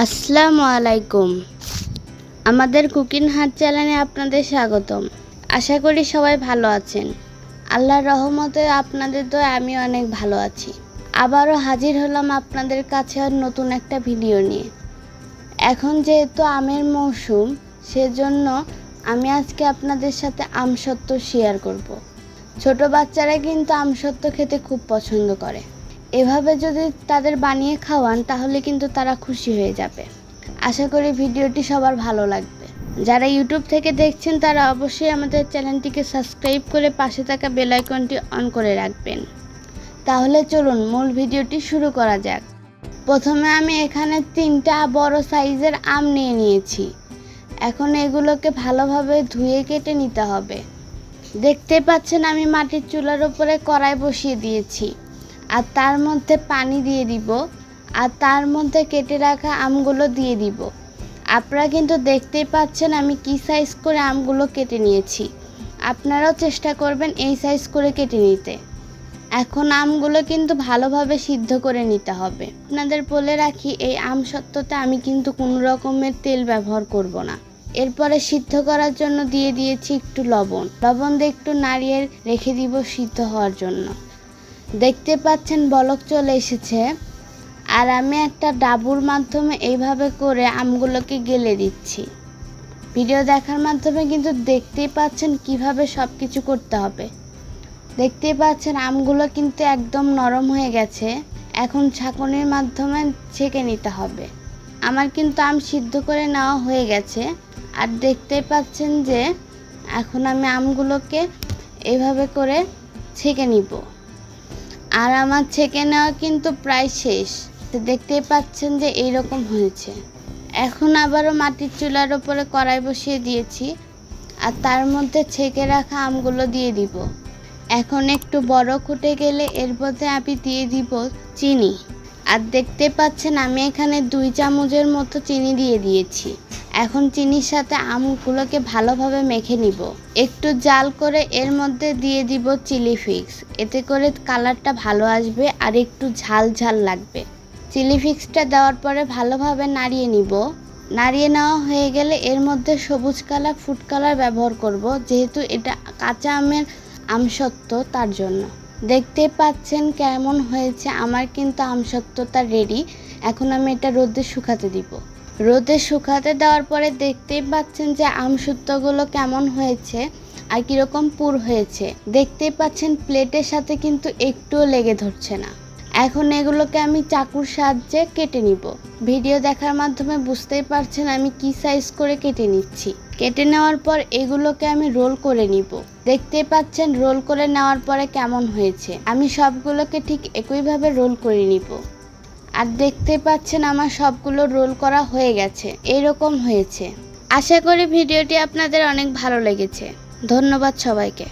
আসসালামু আলাইকুম। আমাদের কুকিং হাত চ্যানেলে আপনাদের স্বাগতম। আশা করি সবাই ভালো আছেন। আল্লাহর রহমতে আপনাদের তো আমি অনেক ভালো আছি। আবারও হাজির হলাম আপনাদের কাছে আর নতুন একটা ভিডিও নিয়ে। এখন যেহেতু আমের মৌসুম, সেজন্য আমি আজকে আপনাদের সাথে আমসত্ত্ব শেয়ার করব। ছোট বাচ্চারা কিন্তু আমসত্ত্ব খেতে খুব পছন্দ করে। এভাবে যদি তাদের বানিয়ে খাওয়ান, তাহলে কিন্তু তারা খুশি হয়ে যাবে। আশা করি ভিডিওটি সবার ভালো লাগবে। যারা ইউটিউব থেকে দেখছেন, তারা অবশ্যই আমাদের চ্যানেলটিকে সাবস্ক্রাইব করে পাশে থাকা বেল আইকনটি অন করে রাখবেন। তাহলে চলুন, মূল ভিডিওটি শুরু করা যাক। প্রথমে আমি এখানে তিনটা বড় সাইজের আম নিয়ে নিয়েছি। এখন এগুলোকে ভালোভাবে ধুয়ে কেটে নিতে হবে। দেখতে পাচ্ছেন, আমি মাটির চুলার উপরে কড়াই বসিয়ে দিয়েছি। আর তার মধ্যে পানি দিয়ে দিব আর তার মধ্যে কেটে রাখা আমগুলো দিয়ে দিব। আপনারা কিন্তু দেখতেই পাচ্ছেন আমি কি সাইজ করে আমগুলো কেটে নিয়েছি। আপনারাও চেষ্টা করবেন এই সাইজ করে কেটে নিতে। এখন আমগুলো কিন্তু ভালোভাবে সিদ্ধ করে নিতে হবে। আপনাদের বলে রাখি, এই আম সত্ত্বতে আমি কিন্তু কোনো রকমের তেল ব্যবহার করব না। এরপরে সিদ্ধ করার জন্য দিয়ে দিয়েছি একটু লবণ। লবণ দিয়ে একটু নাড়িয়ে রেখে দিব সিদ্ধ হওয়ার জন্য। দেখতে পাচ্ছেন বলক চলে এসেছে। আর আমি একটা ডাবুর মাধ্যমে এইভাবে করে আমগুলোকে গেলে দিচ্ছি। ভিডিও দেখার মাধ্যমে কিন্তু দেখতেই পাচ্ছেন কীভাবে সব কিছু করতে হবে। দেখতেই পাচ্ছেন আমগুলো কিন্তু একদম নরম হয়ে গেছে। এখন ছাঁকনির মাধ্যমে ছেঁকে নিতে হবে। আমার কিন্তু আম সিদ্ধ করে নেওয়া হয়ে গেছে। আর দেখতেই পাচ্ছেন যে এখন আমি আমগুলোকে এভাবে করে ছেঁকে নিব। আর আমার ছেঁকে নেওয়া কিন্তু প্রায় শেষ। তো দেখতেই পাচ্ছেন যে এইরকম হয়েছে। এখন আবারও মাটির চুলার ওপরে কড়াই বসিয়ে দিয়েছি আর তার মধ্যে ছেঁকে রাখা আমগুলো দিয়ে দিব। এখন একটু বড় ফুটে গেলে এর মধ্যে আমি দিয়ে দিব চিনি। আর দেখতে পাচ্ছেন আমি এখানে দুই চামচের মতো চিনি দিয়ে দিয়েছি। এখন চিনির সাথে আমগুলোকে ভালোভাবে মেখে নিব। একটু জাল করে এর মধ্যে দিয়ে দিব চিলি ফিক্স এতে করে কালারটা ভালো আসবে আর একটু ঝাল ঝাল লাগবে। চিলি ফিক্সটা দেওয়ার পরে ভালোভাবে নাড়িয়ে নিব। নাড়িয়ে নেওয়া হয়ে গেলে এর মধ্যে সবুজ কালার, ফুড কালার ব্যবহার করব, যেহেতু এটা কাঁচা আমের আমসত্ত্ব তার জন্য। দেখতে পাচ্ছেন কেমন হয়েছে, আমার কিন্তু আমসত্ত্বটা রেডি এখন আমি এটা রোদে শুকাতে দিব। রোদে শুকাতে দেওয়ার পরে দেখতেই পাচ্ছেন যে আমসত্ত্বগুলো কেমন হয়েছে আর কীরকম পুর হয়েছে। দেখতেই পাচ্ছেন প্লেটের সাথে কিন্তু একটুও লেগে ধরছে না। এখন এগুলোকে আমি চাকুর সাহায্যে কেটে নিব। ভিডিও দেখার মাধ্যমে বুঝতেই পারছেন আমি কি সাইজ করে কেটে নিচ্ছি। কেটে নেওয়ার পর এগুলোকে আমি রোল করে নিব। দেখতেই পাচ্ছেন রোল করে নেওয়ার পরে কেমন হয়েছে। আমি সবগুলোকে ঠিক একইভাবে রোল করে নিব। আর দেখতে পাচ্ছেন আমার সবগুলো রোল করা হয়ে গেছে। এরকম হয়েছে। আশা করি ভিডিওটি আপনাদের অনেক ভালো লেগেছে। ধন্যবাদ সবাইকে।